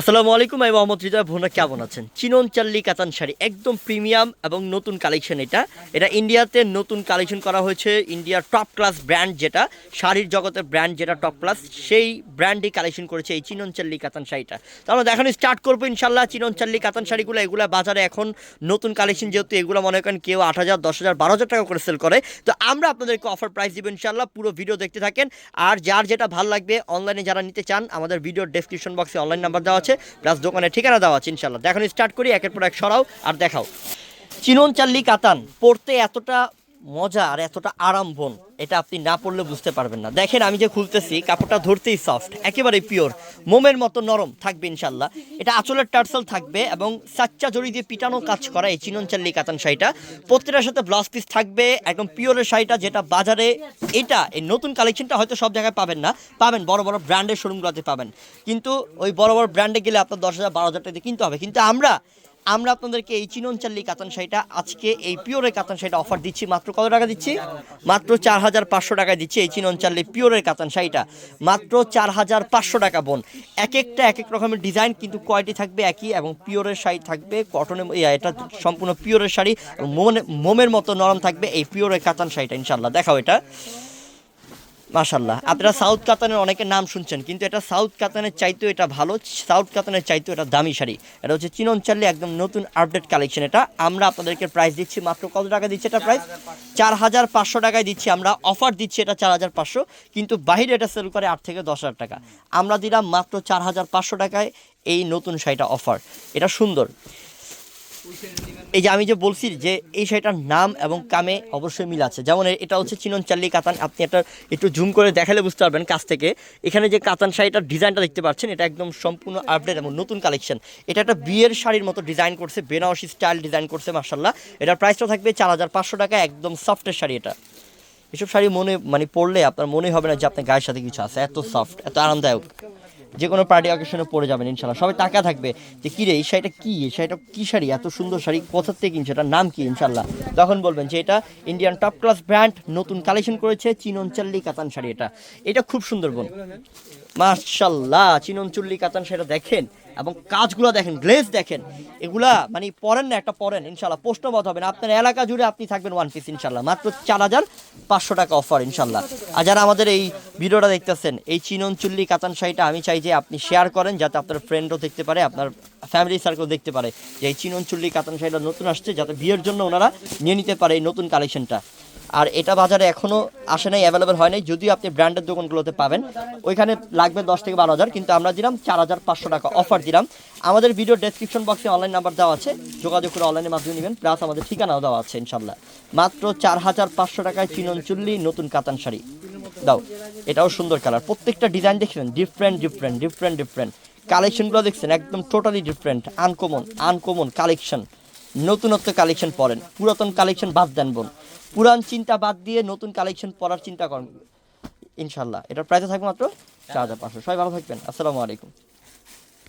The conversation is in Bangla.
আসসালামু আলাইকুম, আমি মোহাম্মদ হৃদয় ভোনা, কেমন আছেন? চিনন, চাল্লি, কাতান শাড়ি একদম প্রিমিয়াম এবং নতুন কালেকশন এটা। এটা ইন্ডিয়াতে নতুন কালেকশন করা হয়েছে, ইন্ডিয়ার টপ ক্লাস ব্র্যান্ড যেটা, শাড়ির জগতের ব্র্যান্ড যেটা টপ ক্লাস সেই ব্র্যান্ডই কালেকশন করেছে এই চিনন, চাল্লি, কাতান শাড়িটা। তো আমরা দেখানো স্টার্ট করব ইনশাল্লাহ চিনন, চাল্লি, কাতান শাড়িগুলো। এগুলো বাজারে এখন নতুন কালেকশন যেহেতু, এগুলো মনে করেন কেউ আট হাজার, দশ হাজার, বারো হাজার টাকা করে সেল করে। তো আমরা আপনাদেরকে অফার প্রাইস দিব ইনশাল্লাহ পুরো ভিডিও দেখতে থাকেন। আর যার যেটা ভালো লাগবে অনলাইনে যারা নিতে চান, আমাদের ভিডিওর ডেসক্রিপশন বক্সে অনলাইন নাম্বার দেওয়া আছে প্লাস দোকানে ঠিকানা দেওয়া আছে ইনশাল্লাহ এখন স্টার্ট করি, একের পর এক সরাও, আর দেখাও। চিনন, চাল্লি, কাতান, পড়তে এতটা মজা আর এতটা আরাম বোন এটা আপনি না পড়লে বুঝতে পারবেন না। দেখেন, আমি যে খুলতেছি, কাপড়টা ধরতেই সফট একেবারে পিওর মোমের মতো নরম থাকবে ইনশাল্লাহ এটা আঁচলের টার্সেল থাকবে এবং সাচ্চা জড়ি দিয়ে পিটানো কাজ করা এই চিনন চাল্লি কাতান শাড়িটা। প্রত্যেকটার সাথে ব্লাউজ পিস থাকবে, একদম পিওরের শাড়িটা যেটা বাজারে, এটা, এই নতুন কালেকশনটা হয়তো সব জায়গায় পাবেন না। পাবেন, বড় বড় ব্র্যান্ডের শোরুমগুলোতে পাবেন। কিন্তু ওই বড় বড় ব্র্যান্ডে গেলে আপনার দশ হাজার, বারো হাজার টাকা কিনতে হবে। কিন্তু আমরা আমরা আপনাদেরকে এই চিনন চাল্লি কাতান শাড়িটা আজকে এই পিওরের কাতান শাড়িটা অফার দিচ্ছি। মাত্র কত টাকা দিচ্ছি? মাত্র চার হাজার পাঁচশো টাকায় দিচ্ছি এই চিনন চাল্লি পিওরের কাতান শাড়িটা। মাত্র চার হাজার পাঁচশো টাকা বোন। এক একটা, এক এক রকমের ডিজাইন কিন্তু কোয়ালিটি থাকবে একই এবং পিওরের শাড়ি থাকবে কটনের এটা সম্পূর্ণ পিওরের শাড়ি মোমের মতো নরম থাকবে এই পিওরের কাতান শাড়িটা ইনশাল্লাহ দেখাও এটা। মাশাল্লাহ আপনারা সাউথ কাতানের অনেকের নাম শুনছেন কিন্তু এটা সাউথ কাতানের চাইতেও এটা ভালো সাউথ কাতানের চাইতেও এটা দামি শাড়ি। এটা হচ্ছে চিনন চাল্লি একদম নতুন আপডেট কালেকশন এটা। আমরা আপনাদেরকে প্রাইস দিচ্ছি মাত্র কত টাকা দিচ্ছি এটা প্রাইস চার হাজার পাঁচশো টাকায় দিচ্ছি আমরা। অফার দিচ্ছি এটা চার হাজার পাঁচশো কিন্তু বাহিরে এটা সেল করে আট থেকে দশ হাজার টাকা। আমরা দিলাম মাত্র চার হাজার পাঁচশো টাকায় এই নতুন শাড়িটা অফার এটা সুন্দর। এই যে আমি যে বলছি যে এই শাড়িটার নাম এবং কামে অবশ্যই মিল আছে। যেমন এটা হচ্ছে চিনন চাল্লি কাতান। আপনি এটা একটু জুম করে দেখালে বুঝতে পারবেন কাছ থেকে। এখানে যে কাতান শাড়িটার ডিজাইনটা দেখতে পাচ্ছেন, এটা একদম সম্পূর্ণ আপডেট এবং নতুন কালেকশন এটা একটা বিয়ের শাড়ির মতো ডিজাইন করছে, বেনারসি স্টাইল ডিজাইন করছে মার্শাল্লাহ এটার প্রাইসটা থাকবে চার হাজার পাঁচশো টাকা, একদম সফটের শাড়ি এটা। এসব শাড়ি মনে মানে পরলে আপনার মনে হবে না যে আপনার গায়ের সাথে কিছু আছে, এত সফট এত আরামদায়ক। যে কোনো পার্টি অকেশনে পরে যাবেন, ইনশাল্লাহ। সবাই টাকা থাকবে যে কী রে এই শাড়িটা কী? এই শাড়িটা কী শাড়ি? এত সুন্দর শাড়ি কোথার থেকে কিনছে? এটার নাম কি? ইনশাল্লাহ। তখন বলবেন যে, এটা ইন্ডিয়ান টপ ক্লাস ব্র্যান্ড নতুন কালেকশন করেছে চিনন চাল্লি কাতান শাড়ি এটা। এটা খুব সুন্দর বোন। মার্শাল্লাহ চিনন চুল্লি কাতান শাড়িটা দেখেন। এবং কাজগুলো দেখেন গ্লেজ দেখেন, এগুলা মানে পরেন না, একটা পরেন, ইনশাল্লাহ প্রশ্নবোধ হবে না। আপনার এলাকা জুড়ে আপনি থাকবেন ওয়ান পিস ইনশাল্লাহ। মাত্র চার হাজার পাঁচশো টাকা অফার ইনশাল্লাহ। আর যারা আমাদের এই ভিডিওটা দেখতেছেন, এই চিনন চুল্লি কাতান শাড়িটা, আমি চাই যে আপনি শেয়ার করেন, যাতে আপনার ফ্রেন্ডও দেখতে পারে, আপনার ফ্যামিলি সার্কেল দেখতে পারে যে এই চিনন চুল্লি কাতান শাড়িটা নতুন আসছে, যাতে বিয়ের জন্য ওনারা নিয়ে নিতে পারে এই নতুন কালেকশনটা আর এটা বাজারে এখনও আসে নাই অ্যাভেলেবেল হয় নাই। যদিও আপনি ব্র্যান্ডের দোকানগুলোতে পাবেন। ওইখানে লাগবে দশ থেকে বারো হাজার, কিন্তু আমরা দিলাম চার হাজার পাঁচশো টাকা অফার দিলাম। আমাদের ভিডিও ডেসক্রিপশন বক্সে অনলাইন নাম্বার দেওয়া আছে। যোগাযোগ করে অনলাইনের মাধ্যমে নেবেন। প্লাস আমাদের ঠিকানাও দেওয়া আছে ইনশাল্লাহ মাত্র চার হাজার পাঁচশো টাকায় চিনন চুল্লি, নতুন কাতান শাড়ি। দাও, এটাও সুন্দর কালার প্রত্যেকটা ডিজাইন দেখছেন? ডিফারেন্ট ডিফারেন্ট ডিফারেন্ট ডিফারেন্ট কালেকশনগুলো দেখছেন? একদম totally different uncommon uncommon collection নতুনত্ব কালেকশন পড়েন। পুরাতন কালেকশন বাদ দেন বোন। পুরান চিন্তা বাদ দিয়ে নতুন কালেকশন পড়ার চিন্তা করেন। ইনশাল্লাহ। এটার প্রাইসে থাকবে মাত্র চার হাজার পাঁচশো। সবাই ভালো থাকবেন। আসসালামু আলাইকুম।